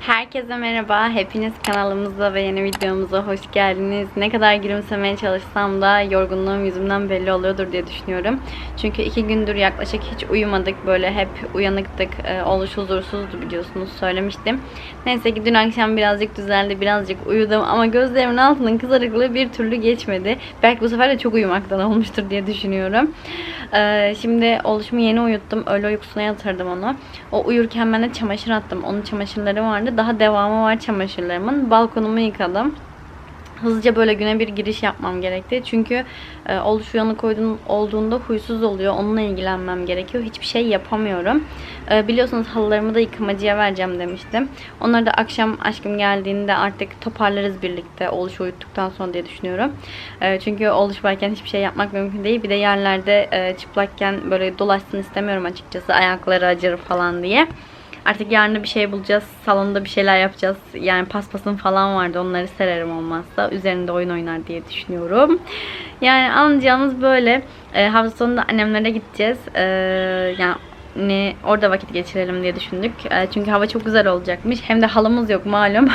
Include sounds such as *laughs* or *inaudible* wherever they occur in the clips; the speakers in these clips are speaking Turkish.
Herkese merhaba. Hepiniz kanalımıza ve yeni videomuza hoş geldiniz. Ne kadar gülümsemeye çalışsam da yorgunluğum yüzümden belli oluyordur diye düşünüyorum. Çünkü iki gündür yaklaşık hiç uyumadık. Böyle hep uyanıktık. Ee, oluş huzursuzdu biliyorsunuz. Söylemiştim. Neyse ki dün akşam birazcık düzeldi. Birazcık uyudum ama gözlerimin altının kızarıklığı bir türlü geçmedi. Belki bu sefer de çok uyumaktan *laughs* olmuştur diye düşünüyorum. Ee, şimdi oluşumu yeni uyuttum. Öğle uykusuna yatırdım onu. O uyurken ben de çamaşır attım. Onun çamaşırları vardı. Daha devamı var çamaşırlarımın. Balkonumu yıkadım. Hızlıca böyle güne bir giriş yapmam gerekti. Çünkü e, oluş uyanık olduğun- olduğunda huysuz oluyor. Onunla ilgilenmem gerekiyor. Hiçbir şey yapamıyorum. E, biliyorsunuz halılarımı da yıkamacıya vereceğim demiştim. Onları da akşam aşkım geldiğinde artık toparlarız birlikte. Oluş uyuttuktan sonra diye düşünüyorum. E, çünkü oluş varken hiçbir şey yapmak mümkün değil. Bir de yerlerde e, çıplakken böyle dolaşsın istemiyorum açıkçası. Ayakları acır falan diye. Artık yarın bir şey bulacağız. Salonda bir şeyler yapacağız. Yani paspasın falan vardı. Onları sererim olmazsa. Üzerinde oyun oynar diye düşünüyorum. Yani anlayacağımız böyle. E, hafta sonunda annemlere gideceğiz. E, yani ne orada vakit geçirelim diye düşündük. E, çünkü hava çok güzel olacakmış. Hem de halımız yok malum.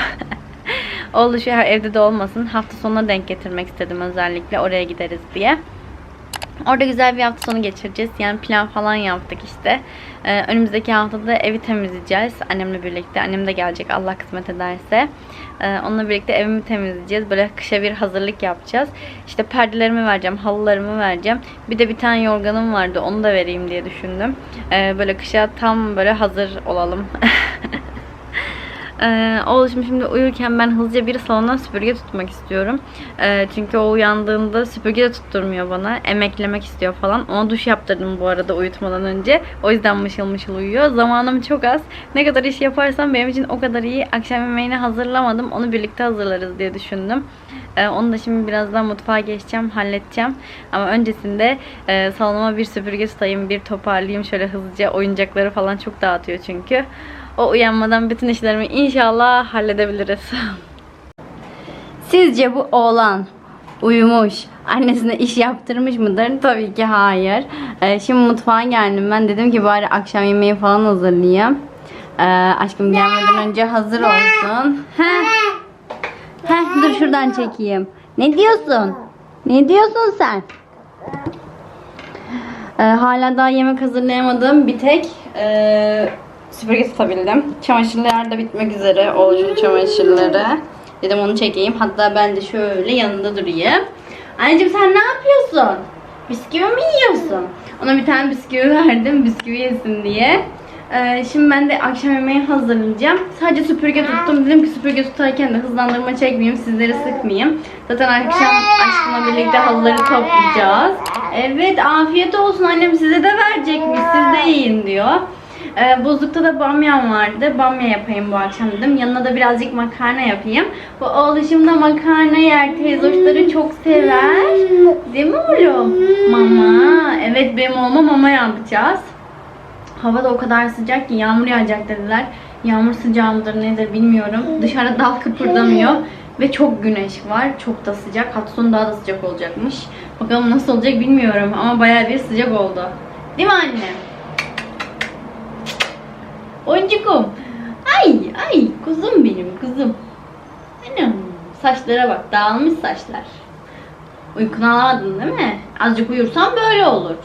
*laughs* Oldu şu evde de olmasın. Hafta sonuna denk getirmek istedim özellikle. Oraya gideriz diye. Orada güzel bir hafta sonu geçireceğiz. Yani plan falan yaptık işte. Ee, önümüzdeki haftada evi temizleyeceğiz. Annemle birlikte. Annem de gelecek Allah kısmet ederse. Ee, onunla birlikte evimi temizleyeceğiz. Böyle kışa bir hazırlık yapacağız. İşte perdelerimi vereceğim, halılarımı vereceğim. Bir de bir tane yorganım vardı. Onu da vereyim diye düşündüm. Ee, böyle kışa tam böyle hazır olalım. *laughs* Ee, oğlum şimdi uyurken ben hızlıca bir salona süpürge tutmak istiyorum. Ee, çünkü o uyandığında süpürge de tutturmuyor bana. Emeklemek istiyor falan. Ona duş yaptırdım bu arada uyutmadan önce. O yüzden mışıl mışıl uyuyor. Zamanım çok az. Ne kadar iş yaparsam benim için o kadar iyi. Akşam yemeğini hazırlamadım. Onu birlikte hazırlarız diye düşündüm. Ee, onu da şimdi birazdan mutfağa geçeceğim, halledeceğim. Ama öncesinde e, salonuma bir süpürge tutayım, bir toparlayayım. Şöyle hızlıca oyuncakları falan çok dağıtıyor çünkü. O uyanmadan bütün işlerimi inşallah halledebiliriz. *laughs* Sizce bu oğlan uyumuş, annesine iş yaptırmış mıdır? Tabii ki hayır. Ee, şimdi mutfağa geldim. Ben dedim ki bari akşam yemeği falan hazırlayayım. Ee, aşkım gelmeden önce hazır olsun. Heh. Heh, dur şuradan çekeyim. Ne diyorsun? Ne diyorsun sen? Ee, hala daha yemek hazırlayamadığım bir tek ee, süpürge tutabildim. Çamaşırlar da bitmek üzere. Oğlucun çamaşırları. Dedim onu çekeyim. Hatta ben de şöyle yanında durayım. Anneciğim sen ne yapıyorsun? Bisküvi mi yiyorsun? Ona bir tane bisküvi verdim. Bisküvi yesin diye. Ee, şimdi ben de akşam yemeği hazırlayacağım. Sadece süpürge tuttum. Dedim ki süpürge tutarken de hızlandırma çekmeyeyim. Sizleri sıkmayayım. Zaten akşam aşkımla birlikte halıları toplayacağız. Evet afiyet olsun annem size de verecekmiş. Siz de yiyin diyor. Ee, buzlukta da bamyam vardı. Bamya yapayım bu akşam dedim. Yanına da birazcık makarna yapayım. Bu oğluşum da makarna yer. Teyzoşları çok sever. Değil mi oğlum? Mama. Evet benim oğluma mama yapacağız. Hava da o kadar sıcak ki yağmur yağacak dediler. Yağmur sıcağı mıdır nedir bilmiyorum. Dışarıda dal kıpırdamıyor. *laughs* Ve çok güneş var. Çok da sıcak. Sonu daha da sıcak olacakmış. Bakalım nasıl olacak bilmiyorum. Ama bayağı bir sıcak oldu. Değil mi anne? Oyuncukum. Ay ay kuzum benim kuzum. Anam saçlara bak dağılmış saçlar. Uykunu alamadın değil mi? Azıcık uyursan böyle olur.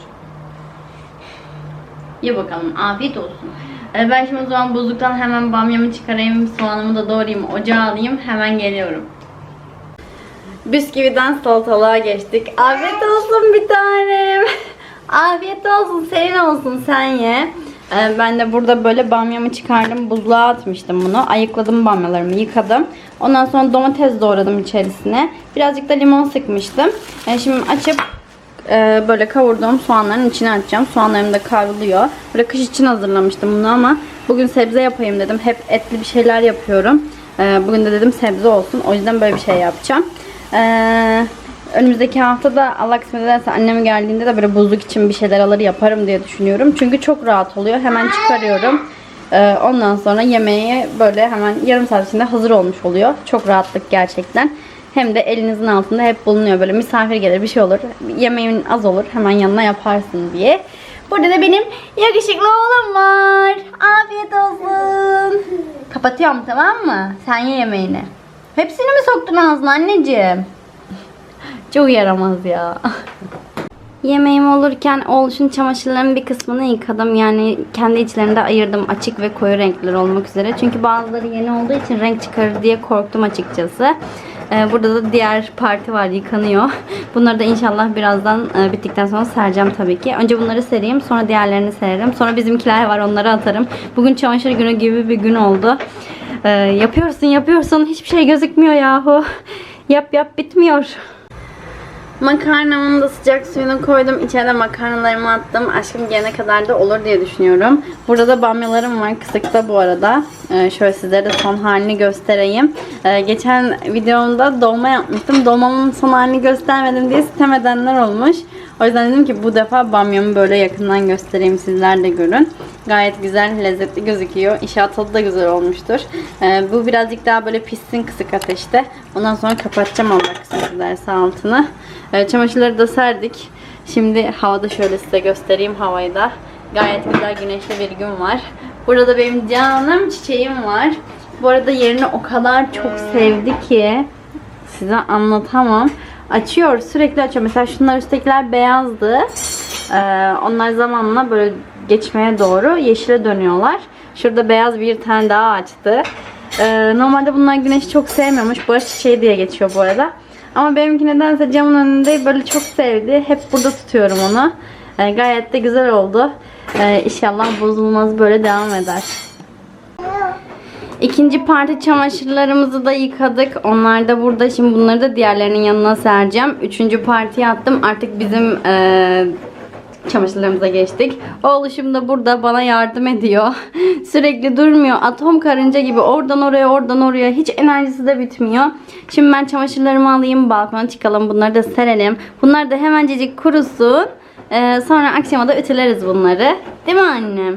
Ye bakalım afiyet olsun. Ee, ben şimdi o zaman buzluktan hemen bamyamı çıkarayım, soğanımı da doğrayayım, ocağa alayım. Hemen geliyorum. Bisküviden salatalığa geçtik. Afiyet olsun bir tanem. *laughs* Afiyet olsun, senin olsun sen ye. Ee, ben de burada böyle bamyamı çıkardım. Buzluğa atmıştım bunu. Ayıkladım bamyalarımı, yıkadım. Ondan sonra domates doğradım içerisine. Birazcık da limon sıkmıştım. Ee, şimdi açıp e, böyle kavurduğum soğanların içine atacağım. Soğanlarım da kavruluyor. Böyle kış için hazırlamıştım bunu ama bugün sebze yapayım dedim. Hep etli bir şeyler yapıyorum. Ee, bugün de dedim sebze olsun. O yüzden böyle bir şey yapacağım. Ee, önümüzdeki hafta da Allah kısmet ederse annem geldiğinde de böyle buzluk için bir şeyler alır yaparım diye düşünüyorum. Çünkü çok rahat oluyor. Hemen çıkarıyorum. Ee, ondan sonra yemeği böyle hemen yarım saat içinde hazır olmuş oluyor. Çok rahatlık gerçekten. Hem de elinizin altında hep bulunuyor. Böyle misafir gelir bir şey olur. Yemeğin az olur. Hemen yanına yaparsın diye. Burada da benim yakışıklı oğlum var. Afiyet olsun. Kapatıyorum tamam mı? Sen ye yemeğini. Hepsini mi soktun ağzına anneciğim? Çok yaramaz ya. Yemeğim olurken oluşun çamaşırların bir kısmını yıkadım. Yani kendi içlerinde ayırdım açık ve koyu renkler olmak üzere. Çünkü bazıları yeni olduğu için renk çıkarır diye korktum açıkçası. Ee, burada da diğer parti var yıkanıyor. *laughs* Bunları da inşallah birazdan e, bittikten sonra sereceğim tabii ki. Önce bunları sereyim sonra diğerlerini sererim. Sonra bizimkiler var onları atarım. Bugün çamaşır günü gibi bir gün oldu. Ee, yapıyorsun yapıyorsun hiçbir şey gözükmüyor yahu. *laughs* Yap yap bitmiyor. Makarnamın da sıcak suyunu koydum. İçeride makarnalarımı attım. Aşkım gelene kadar da olur diye düşünüyorum. Burada da bamyalarım var kısıkta bu arada. Ee, şöyle sizlere de son halini göstereyim. Ee, geçen videomda dolma yapmıştım. Dolmamın son halini göstermedim diye sitem edenler olmuş. O yüzden dedim ki bu defa bamyamı böyle yakından göstereyim sizler de görün. Gayet güzel, lezzetli gözüküyor. İnşallah tadı da güzel olmuştur. Ee, bu birazcık daha böyle pişsin kısık ateşte. Ondan sonra kapatacağım Allah kısmet ederse altını. Ee, çamaşırları da serdik. Şimdi havada şöyle size göstereyim havayı da. Gayet güzel güneşli bir gün var. Burada da benim canım çiçeğim var. Bu arada yerini o kadar çok sevdi ki size anlatamam. Açıyor, sürekli açıyor. Mesela şunlar üsttekiler beyazdı. Ee, onlar zamanla böyle geçmeye doğru yeşile dönüyorlar. Şurada beyaz bir tane daha açtı. Ee, normalde bunlar güneşi çok sevmiyormuş. Barış çiçeği diye geçiyor bu arada. Ama benimki nedense camın önünde böyle çok sevdi. Hep burada tutuyorum onu. Ee, gayet de güzel oldu. Ee, inşallah bozulmaz böyle devam eder. İkinci parti çamaşırlarımızı da yıkadık. Onlar da burada. Şimdi bunları da diğerlerinin yanına sereceğim. Üçüncü partiye attım. Artık bizim eee, çamaşırlarımıza geçtik. Oğluşum da burada bana yardım ediyor. *laughs* Sürekli durmuyor. Atom karınca gibi oradan oraya oradan oraya. Hiç enerjisi de bitmiyor. Şimdi ben çamaşırlarımı alayım. Balkona çıkalım. Bunları da serelim. Bunlar da hemencecik kurusun. Eee, sonra akşama da ütüleriz bunları. Değil mi annem?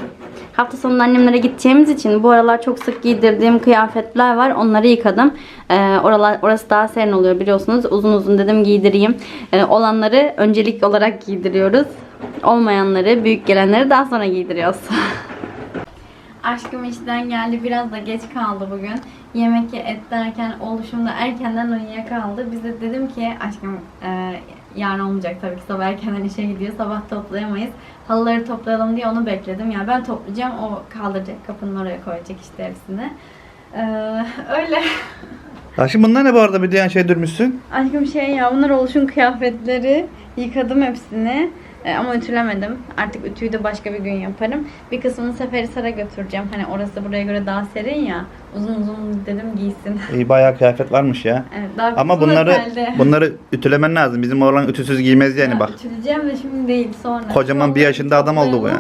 Hafta sonunda annemlere gideceğimiz için bu aralar çok sık giydirdiğim kıyafetler var. Onları yıkadım. Ee, oralar, orası daha serin oluyor biliyorsunuz. Uzun uzun dedim giydireyim. Ee, olanları öncelik olarak giydiriyoruz. Olmayanları, büyük gelenleri daha sonra giydiriyoruz. *laughs* Aşkım işten geldi. Biraz da geç kaldı bugün. Yemek ye et derken oluşumda erkenden uyuyakaldı. Biz de dedim ki aşkım e, yarın olmayacak tabii ki sabah erkenden işe gidiyor. Sabah toplayamayız. Halıları toplayalım diye onu bekledim. Yani ben toplayacağım. O kaldıracak kapının oraya koyacak işte hepsini. Ee, *laughs* öyle. Aşkım bunlar ne bu arada bir diyen şey dürmüşsün? Aşkım şey ya bunlar oluşun kıyafetleri. Yıkadım hepsini. E, ama ütülemedim. Artık ütüyü de başka bir gün yaparım. Bir kısmını Seferihisar'a götüreceğim. Hani orası buraya göre daha serin ya. Uzun uzun dedim giysin. İyi bayağı kıyafet varmış ya. *laughs* Evet, daha Ama bunları otelde. bunları ütülemen lazım. Bizim oğlan ütüsüz giymez yani Ya, bak. Ütüleyeceğim de şimdi değil sonra. Kocaman bir yaşında adam oldu bu ya.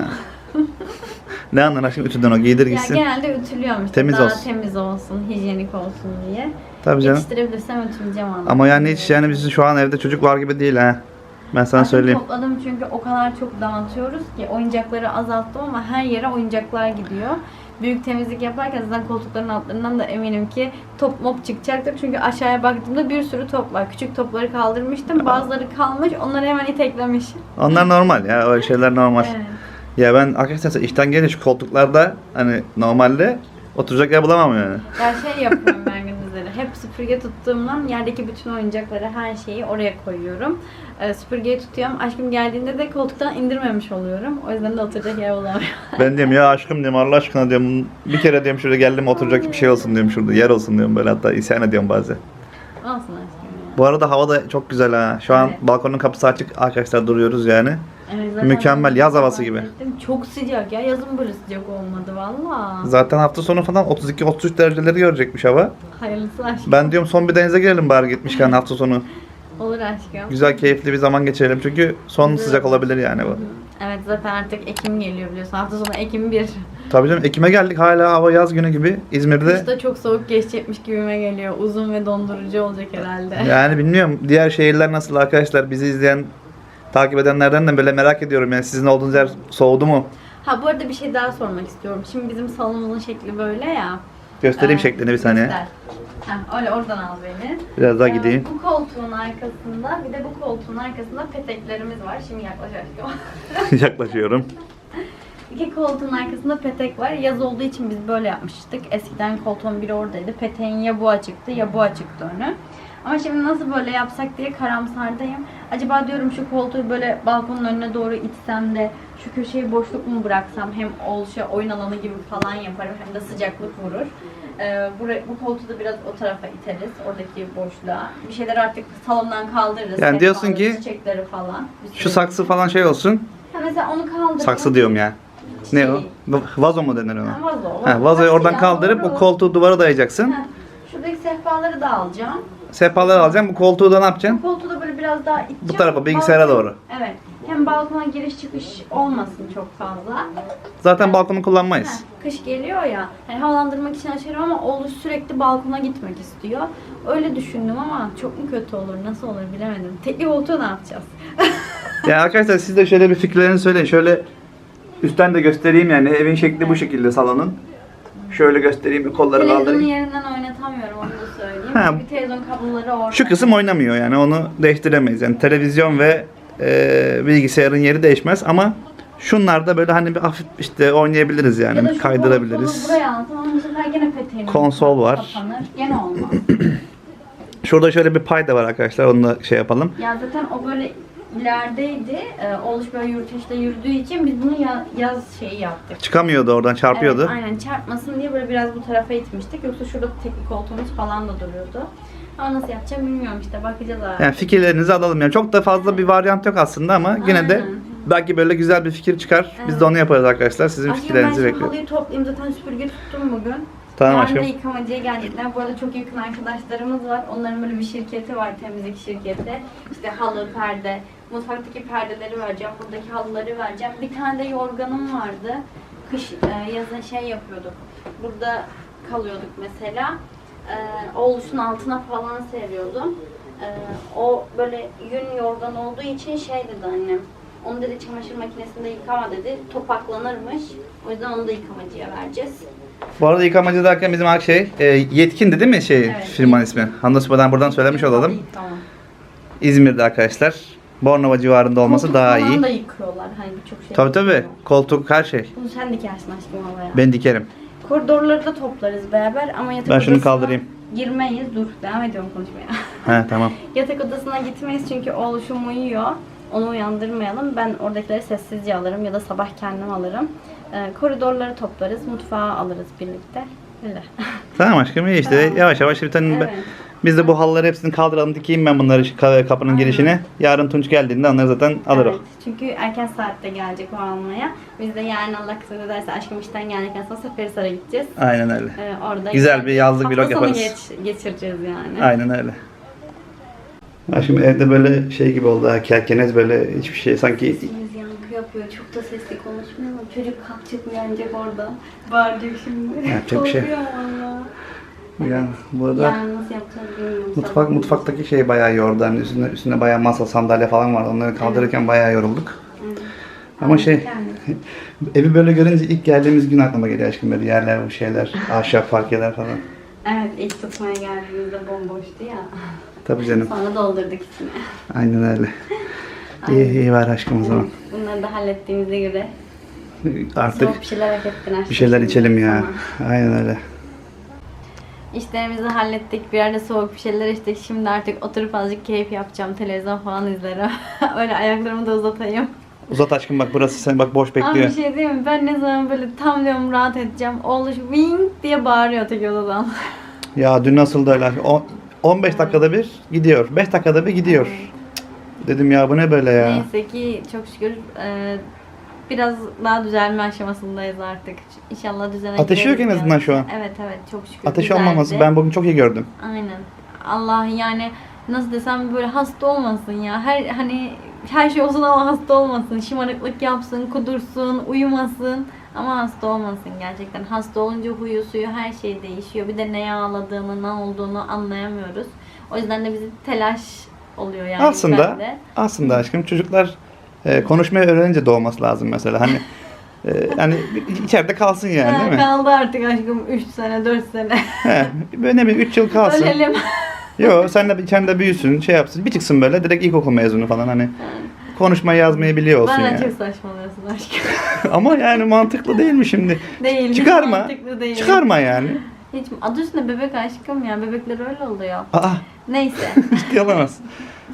ne anlar aşkım ütüden o giydir *laughs* Ya gitsin. genelde ütülüyorum işte Temiz daha olsun. temiz olsun, hijyenik olsun diye. Tabii canım. Yetiştirebilirsem ütüleyeceğim onu. Ama yani hiç yani bizim şu an evde çocuk var gibi değil ha. Ben sana Aslında söyleyeyim. Topladım çünkü o kadar çok dağıtıyoruz ki oyuncakları azalttım ama her yere oyuncaklar gidiyor. Büyük temizlik yaparken zaten koltukların altlarından da eminim ki top mop çıkacaktır. Çünkü aşağıya baktığımda bir sürü top var. Küçük topları kaldırmıştım. Bazıları kalmış. Onları hemen iteklemiş. Onlar normal ya öyle *laughs* şeyler normal. Evet. Ya ben arkadaşlar işten gelince şu koltuklarda hani normalde oturacak yer bulamam yani. Ya şey yapıyorum ben. *laughs* Hep süpürge tuttuğumdan yerdeki bütün oyuncakları, her şeyi oraya koyuyorum. Ee, süpürgeyi tutuyorum. Aşkım geldiğinde de koltuktan indirmemiş oluyorum. O yüzden de oturacak yer bulamıyorum. *laughs* Ben diyorum ya aşkım diyorum Allah aşkına diyorum bir kere diyorum şurada geldim oturacak bir şey olsun diyorum şurada yer olsun diyorum böyle hatta isyan ediyorum bazen. Olsun aşkım ya. Bu arada hava da çok güzel ha. Şu an Evet. balkonun kapısı açık arkadaşlar duruyoruz yani. Evet, zaten Mükemmel, yaz havası gibi. bahsettim. Çok sıcak ya. Yazın böyle sıcak olmadı valla. Zaten hafta sonu falan 32-33 dereceleri görecekmiş hava. Hayırlısı aşkım. Ben diyorum son bir denize girelim bari gitmişken *laughs* hafta sonu. Olur aşkım. Güzel keyifli bir zaman geçirelim çünkü son sıcak olabilir yani bu. Evet zaten artık Ekim geliyor biliyorsun. Hafta sonu Ekim 1. Tabii canım Ekim'e geldik hala hava yaz günü gibi İzmir'de. Kışta çok soğuk geçecekmiş gibime geliyor. Uzun ve dondurucu olacak herhalde. Yani bilmiyorum diğer şehirler nasıl arkadaşlar bizi izleyen takip edenlerden de böyle merak ediyorum yani sizin olduğunuz yer soğudu mu? Ha bu arada bir şey daha sormak istiyorum. Şimdi bizim salonumuzun şekli böyle ya. Göstereyim Ee, şeklini bir saniye. göster. Ha, öyle oradan al beni. Biraz daha Ee, gideyim. Bu koltuğun arkasında bir de bu koltuğun arkasında peteklerimiz var. Şimdi yaklaş aşkım. Yaklaşıyorum. *laughs* *laughs* İki koltuğun arkasında petek var. Yaz olduğu için biz böyle yapmıştık. Eskiden koltuğun biri oradaydı. Peteğin ya bu açıktı ya bu açıktı önü. Ama şimdi nasıl böyle yapsak diye karamsardayım. Acaba diyorum şu koltuğu böyle balkonun önüne doğru itsem de şu köşeyi boşluk mu bıraksam hem oluşa oyun alanı gibi falan yaparım hem de sıcaklık vurur. Ee, buraya, bu koltuğu da biraz o tarafa iteriz. Oradaki boşluğa. Bir şeyler artık salondan kaldırırız. Yani diyorsun ki, çiçekleri falan. Şu sürü- saksı falan şey olsun. Ha, mesela onu kaldırdım. Saksı diyorum ya. Ne o? Şey. Vazo mu denir Ha, ona? vazo. Ha, vazoyu Tabii oradan ya, kaldırıp doğru. bu koltuğu duvara dayayacaksın. Ha, Şuradaki sehpaları da alacağım. Sehpaları alacaksın. Bu koltuğu da ne yapacaksın? Bu koltuğu da biraz daha iteceğim. Bu tarafa, bilgisayara Balkon- doğru. Evet. Hem balkona giriş çıkış olmasın çok fazla. Zaten balkonu kullanmayız. kış geliyor ya. Yani havalandırmak için açarım ama oğlu sürekli balkona gitmek istiyor. Öyle düşündüm ama çok mu kötü olur, nasıl olur bilemedim. Tekli koltuğu ne yapacağız? *laughs* Yani arkadaşlar siz de şöyle bir fikirlerini söyleyin. Şöyle üstten de göstereyim yani. Evin şekli bu şekilde salonun. Şöyle göstereyim. bir Kolları Televizyonu kaldırayım. yerinden oynatamıyorum onu. Ha. Çünkü televizyon kabloları orada. Şu kısım oynamıyor yani. Onu değiştiremeyiz. Yani televizyon ve e, bilgisayarın yeri değişmez ama şunlarda böyle hani bir hafif işte oynayabiliriz yani. Ya da şu kaydırabiliriz. buraya bu sefer gene Konsol var. kapanır. Gene olmaz. *clears throat* Şurada şöyle bir pay da var arkadaşlar. Onu da şey yapalım. ya zaten o böyle ilerideydi. Ee, Oğluş böyle yürüteçte yürüdüğü için biz bunu ya- yaz şeyi yaptık. Çıkamıyordu oradan çarpıyordu. Evet, aynen çarpmasın diye böyle biraz bu tarafa itmiştik. Yoksa şurada teknik koltuğumuz falan da duruyordu. Ama nasıl yapacağım bilmiyorum işte bakacağız abi. Yani fikirlerinizi alalım. Yani çok da fazla bir varyant yok aslında ama yine de Aynen. belki böyle güzel bir fikir çıkar. Biz Evet. de onu yaparız arkadaşlar. Sizin Aşkım ben fikirlerinizi şimdi bekliyorum. halıyı toplayayım zaten süpürge tuttum bugün. Tamam Yarın aşkım. da yıkamacıya gelecekler. Bu arada çok yakın arkadaşlarımız var. Onların böyle bir şirketi var, temizlik şirketi. İşte halı, perde, mutfaktaki perdeleri vereceğim, buradaki halıları vereceğim. Bir tane de yorganım vardı. Kış, e, yazın şey yapıyorduk. Burada kalıyorduk mesela. E, oğluşun altına falan seriyordum. E, o böyle yün yorgan olduğu için şey dedi annem. Onu dedi çamaşır makinesinde yıkama dedi. Topaklanırmış. O yüzden onu da yıkamacıya vereceğiz. Bu arada yıkamacı derken bizim şey e, yetkindi değil mi şey Evet, firmanın ismi? Handosupa'dan buradan söylemiş olalım. Tamam. İzmir'de arkadaşlar. Bornova civarında olması Koltuk daha iyi. da yıkıyorlar hani birçok şey. Tabii tabii. yıkıyor. Koltuk her şey. Bunu sen dikersin aşkım havaya. Ben dikerim. Koridorları da toplarız beraber ama yatak Ben şunu kaldırayım. Girmeyiz. Dur devam ediyorum konuşmaya. He tamam. *laughs* yatak odasına gitmeyiz çünkü oğluşum uyuyor. Onu uyandırmayalım. Ben oradakileri sessizce alırım ya da sabah kendim alırım. Ee, koridorları toplarız. Mutfağa alırız birlikte. Öyle. *laughs* Tamam aşkım iyi işte. Tamam. Yavaş yavaş bir tane Evet. biz de bu halıları hepsini kaldıralım dikeyim ben bunları kapının Aynen. girişine. Yarın Tunç geldiğinde onları zaten alır Evet, o. çünkü erken saatte gelecek o almaya. Biz de yarın Allah kısmet ederse aşkım işten geldikten sonra Seferihisar'a gideceğiz. Aynen öyle. Ee, orada Güzel bir yazlık vlog yaparız. geç- geçireceğiz yani. Aynen öyle. Aşkım evde böyle şey gibi oldu ha kerkenez böyle hiçbir şey sanki yankı yapıyor. Çok da sesli konuşmuyor. Çocuk kalkacak uyanacak orada. Bağıracak şimdi. Yapacak bir şey. Korkuyorum valla. yani burada Yarın nasıl yapacağız bilmiyorum. mutfak mutfaktaki şey bayağı yordu. Hani üstünde, üstünde bayağı masa sandalye falan vardı. Onları kaldırırken bayağı yorulduk. Evet. Ama şey Yani. *laughs* evi böyle görünce ilk geldiğimiz gün aklıma geliyor aşkım böyle yerler bu şeyler ahşap parkeler falan. Evet ilk tutmaya geldiğimizde bomboştu ya. Tabii canım. Sonra doldurduk içine. Aynen öyle. *laughs* İyi, iyi var aşkım o zaman. Bunları da hallettiğimize göre Artık soğuk bir şeyler hak ettin aşkım. bir şeyler içelim ya. sana. Aynen öyle. İşlerimizi hallettik. Bir yerde soğuk bir şeyler içtik. Şimdi artık oturup azıcık keyif yapacağım. Televizyon falan izlerim. *laughs* Öyle ayaklarımı da uzatayım. Uzat aşkım bak burası sen bak boş Ama bekliyor. bir şey diyeyim mi? Ben ne zaman böyle tam diyorum rahat edeceğim. Oğluş wing diye bağırıyor öteki odadan. Ya dün nasıldı öyle? O- 15 dakikada bir gidiyor. 5 dakikada bir gidiyor. Dedim ya bu ne böyle ya? Neyse ki çok şükür e, biraz daha düzelme aşamasındayız artık. İnşallah düzene Ateşi yok en azından şu an. Evet evet çok şükür Ateş düzeldi. olmaması ben bugün çok iyi gördüm. Aynen. Allah yani nasıl desem böyle hasta olmasın ya. Her hani her şey olsun ama hasta olmasın. Şımarıklık yapsın, kudursun, uyumasın. Ama hasta olmasın gerçekten. Hasta olunca huyu suyu her şey değişiyor. Bir de neye ağladığını, ne olduğunu anlayamıyoruz. O yüzden de bizi telaş oluyor yani. Aslında bende. aslında aşkım çocuklar e, konuşmayı öğrenince doğması lazım mesela. Hani e, hani içeride kalsın yani Ha, değil mi? Kaldı artık aşkım 3 sene 4 sene. He, böyle ne bileyim 3 yıl kalsın. Ölelim. Yo sen de içeride büyüsün, şey yapsın. Bir çıksın böyle direkt ilkokul mezunu falan hani. konuşmayı yazmayı biliyor olsun Bana yani. çok saçmalıyorsun aşkım. *laughs* Ama yani mantıklı değil mi şimdi? değil. Çıkarma. Mantıklı değil. Çıkarma yani. Hiç, adı üstünde bebek aşkım ya. Bebekler öyle oluyor. Aa, Neyse. *laughs* ciddi olamazsın.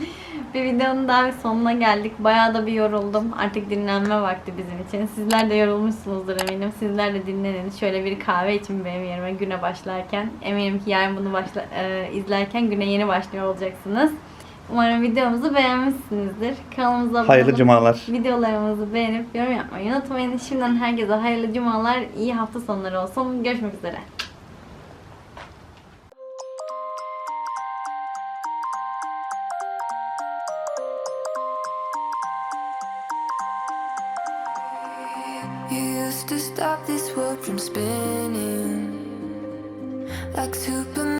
*laughs* bir videonun daha sonuna geldik. Bayağı da bir yoruldum. Artık dinlenme vakti bizim için. Sizler de yorulmuşsunuzdur eminim. Sizler de dinlenin. Şöyle bir kahve için benim yerime güne başlarken. Eminim ki yarın bunu başla, e, izlerken güne yeni başlıyor olacaksınız. Umarım videomuzu beğenmişsinizdir. Kanalımıza abone Hayırlı olup cumalar. Videolarımızı beğenip yorum yapmayı unutmayın. Şimdiden herkese hayırlı cumalar, iyi hafta sonları olsun. Görüşmek üzere. spit